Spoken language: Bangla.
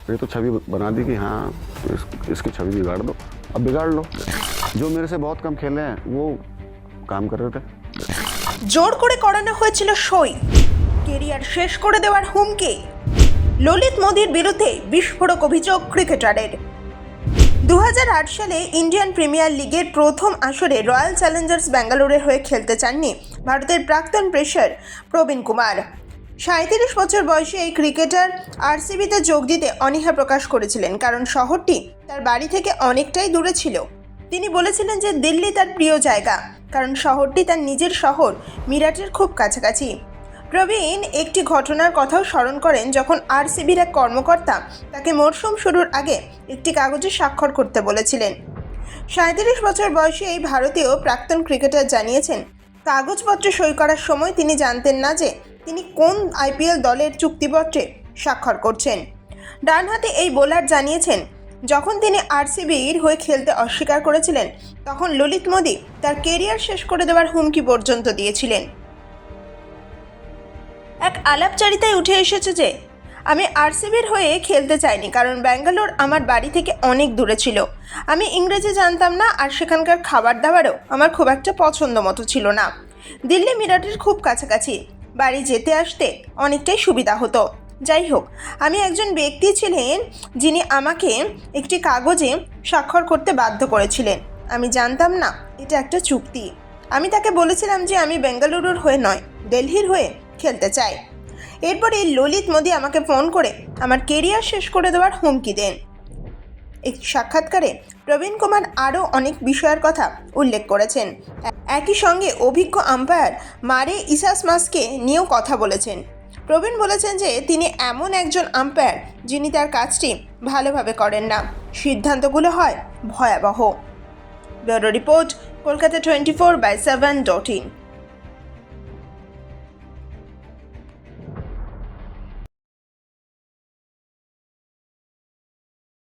ये तो छवि बना दी कि हाँ इस, इसकी छवि बिगाड़ दो अब बिगाड़ लो जो मेरे से बहुत कम खेले हैं वो काम कर रहे थे জোর করে করানো হয়েছিল সই কেরিয়ার শেষ করে দেওয়ার হুমকি ললিত মোদির বিরুদ্ধে বিস্ফোরক অভিযোগ ক্রিকেটারের দু সালে ইন্ডিয়ান প্রিমিয়ার লিগের প্রথম আসরে রয়্যাল চ্যালেঞ্জার্স ব্যাঙ্গালোরের হয়ে খেলতে চাননি ভারতের প্রাক্তন প্রেসার প্রবীণ কুমার সাঁত্রিশ বছর বয়সে এই ক্রিকেটার আরসিবিতে যোগ দিতে অনীহা প্রকাশ করেছিলেন, কারণ শহরটি তার বাড়ি থেকে অনেকটাই দূরে ছিল। তিনি বলেছিলেন যে দিল্লি তার প্রিয় জায়গা, কারণ শহরটি তার নিজের শহর মিরাটের খুব কাছাকাছি। প্রবীণ একটি ঘটনার কথাও স্মরণ করেন যখন আরসিবির এক কর্মকর্তা তাকে মরশুম শুরুর আগে একটি কাগজে স্বাক্ষর করতে বলেছিলেন। সাঁত্রিশ বছর বয়সী এই ভারতীয় প্রাক্তন ক্রিকেটার জানিয়েছেন, কাগজপত্র সই করার সময় তিনি জানতেন না যে তিনি কোন আইপিএল দলের চুক্তিপত্রে স্বাক্ষর করছেন? ডানহাতে এই বোলার জানিয়েছেন, যখন তিনি আরসিবির হয়ে খেলতে অস্বীকার করেছিলেন, তখন ললিত মোদী তার কেরিয়ার শেষ করে দেওয়ার হুমকি পর্যন্ত দিয়েছিলেন। এক আলাপচারিতায় উঠে এসেছে যে, আমি আরসিবির হয়ে খেলতে চাইনি কারণ ব্যাঙ্গালোর আমার বাড়ি থেকে অনেক দূরে ছিল। আমি ইংরেজি জানতাম না আর সেখানকার খাবার দাবারও আমার খুব একটা পছন্দ মতো ছিল না। দিল্লি মিরাটের খুব কাছাকাছি। বাড়ি যেতে আসতে অনেকটাই সুবিধা হতো। যাই হোক, আমি একজন ব্যক্তি ছিলেন যিনি আমাকে একটি কাগজে স্বাক্ষর করতে বাধ্য করেছিলেন। আমি জানতাম না, এটা একটা চুক্তি। আমি তাকে বলেছিলাম যে আমি বেঙ্গালুরুর হয়ে নয়, দিল্লির হয়ে খেলতে চাই। এরপরে ললিত মোদী আমাকে ফোন করে আমার কেরিয়ার শেষ করে দেওয়ার হুমকি দেন। এক সাক্ষাৎকারে প্রবীণ কুমার আরও অনেক বিষয়ের কথা উল্লেখ করেছেন। একই সঙ্গে অভিজ্ঞ আম্পায়ার মারে ইসাস মাসকে নিয়েও কথা বলেছেন। প্রবীণ বলেছেন যে তিনি এমন একজন আম্পায়ার যিনি তার কাজটি ভালোভাবে করেন না। সিদ্ধান্তগুলো হয় ভয়াবহ। Bureau report, Kolkata twenty four by seven dot in